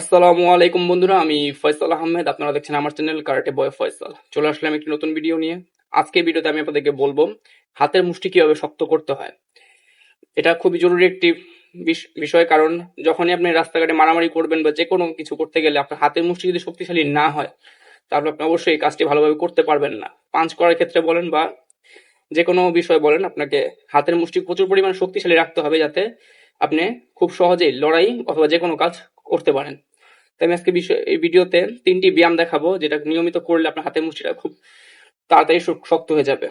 আসসালামু আলাইকুম বন্ধুরা, আমি ফয়সাল আহমেদ। আপনারা দেখছেন আমার চ্যানেল কারাটে বয় ফয়সাল। চলে আসলাম একটি নতুন ভিডিও নিয়ে। আজকে ভিডিওতে আমি আপনাদেরকে বলব, হাতের মুষ্টি কীভাবে শক্ত করতে হয়। এটা খুবই জরুরি একটি বিষ- বিষয়, কারণ যখনই আপনি রাস্তাঘাটে মারামারি করবেন বা যে কোনো কিছু করতে গেলে আপনার হাতের মুষ্টি যদি শক্তিশালী না হয়, তাহলে আপনি অবশ্যই এই কাজটি ভালোভাবে করতে পারবেন না। পাঞ্চ করার ক্ষেত্রে বলেন বা যে কোনো বিষয় বলেন, আপনাকে হাতের মুষ্টি প্রচুর পরিমাণ শক্তিশালী রাখতে হবে যাতে আপনি খুব সহজেই লড়াই অথবা যে কোনো কাজ করতে পারেন। তাই আমি আজকে বিষয় এই ভিডিওতে তিনটি ব্যায়াম দেখাবো, যেটা নিয়মিত করলে আপনার হাতের মুষ্টিটা খুব তাড়াতাড়ি শক্ত হয়ে যাবে।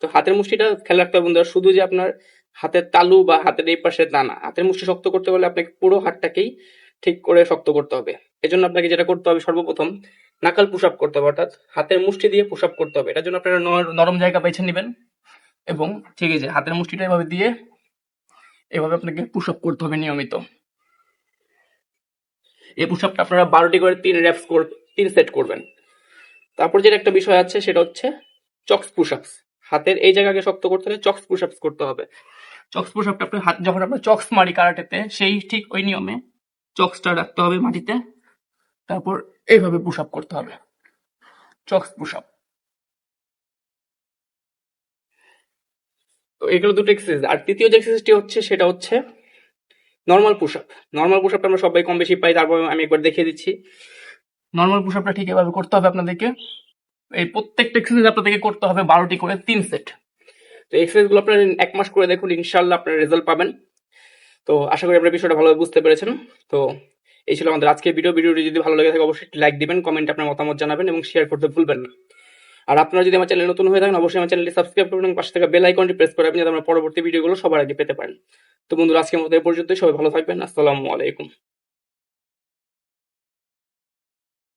তো হাতের মুষ্টিটা খেয়াল রাখতে হবে বন্ধুরা, শুধু যে আপনার হাতের তালু বা হাতের এই পাশে দানা, হাতের মুষ্টি শক্ত করতে হলে আপনাকে পুরো হাতটাকেই ঠিক করে শক্ত করতে হবে। এজন্য আপনাকে যেটা করতে হবে সর্বপ্রথম নাকাল পুশ আপ করতে হবে, অর্থাৎ হাতের মুষ্টি দিয়ে পুশ আপ করতে হবে। এটার জন্য আপনারা নর- নরম জায়গা বেছে নেবেন এবং ঠিক আছে হাতের মুষ্টিটা এভাবে দিয়ে এভাবে আপনাকে পুশ আপ করতে হবে নিয়মিত। এই পুশ আপটা আপনারা বারোটি করে তিন র্যাপস কর, তিন সেট করবেন। তারপর যেটা একটা বিষয় আছে, সেটা হচ্ছে চক্স পুশ আপস হাতের এই জায়গাকে শক্ত করতে হলে চক্স পুশ আপস করতে হবে। চক্স পুশ আপটা আপনার হাত, যখন আমরা চক্স মারি কারাটেতে সেই ঠিক ওই নিয়মে চক্সটা রাখতে হবে মাটিতে। তারপর এইভাবে পুশ আপ করতে হবে। চক্স পুশ আপ তো এগুলো দুটো এক্সারসাইজ আর তৃতীয় যে এক্সারসাইজটি হচ্ছে, সেটা হচ্ছে normal push up normal push আপটা আমরা সবাই কম বেশি পাই, তারপর আমি একবার দেখিয়ে দিচ্ছি। নর্মাল পুশ আপটা ঠিক এভাবে করতে হবে আপনাদেরকে। এই প্রত্যেকটা এক্সারসাইজ আপনাদেরকে করতে হবে বারোটি করে, তিন সেট তো এক্সারসাইজগুলো আপনারা এক মাস করে দেখুন ইনশাল্লাহ আপনারা রেজাল্ট পাবেন। তো আশা করি আপনারা বিষয়টা ভালোভাবে বুঝতে পেরেছেন। তো এই ছিল আমাদের আজকের ভিডিও ভিডিওটি যদি ভালো লেগে থাকে, অবশ্যই লাইক দিবেন কমেন্ট আপনার মতামত জানাবেন এবং শেয়ার করতে ভুলবেন না। আর আপনারা যদি আমার চ্যানেল নতুন হয়ে থাকেন, অবশ্যই আমার চ্যানেলটি সাবস্ক্রাইব করবেন এবং পাশে থাকা বেল আইকনটি প্রেস করে আপনি যাতে আমার পরবর্তী ভিডিওগুলো সবার আগে পেতে পারেন। তো বন্ধুরা, আজকের মতো এই পর্যন্তই। সবাই ভালো থাকবেন। আসসালামু আলাইকুম।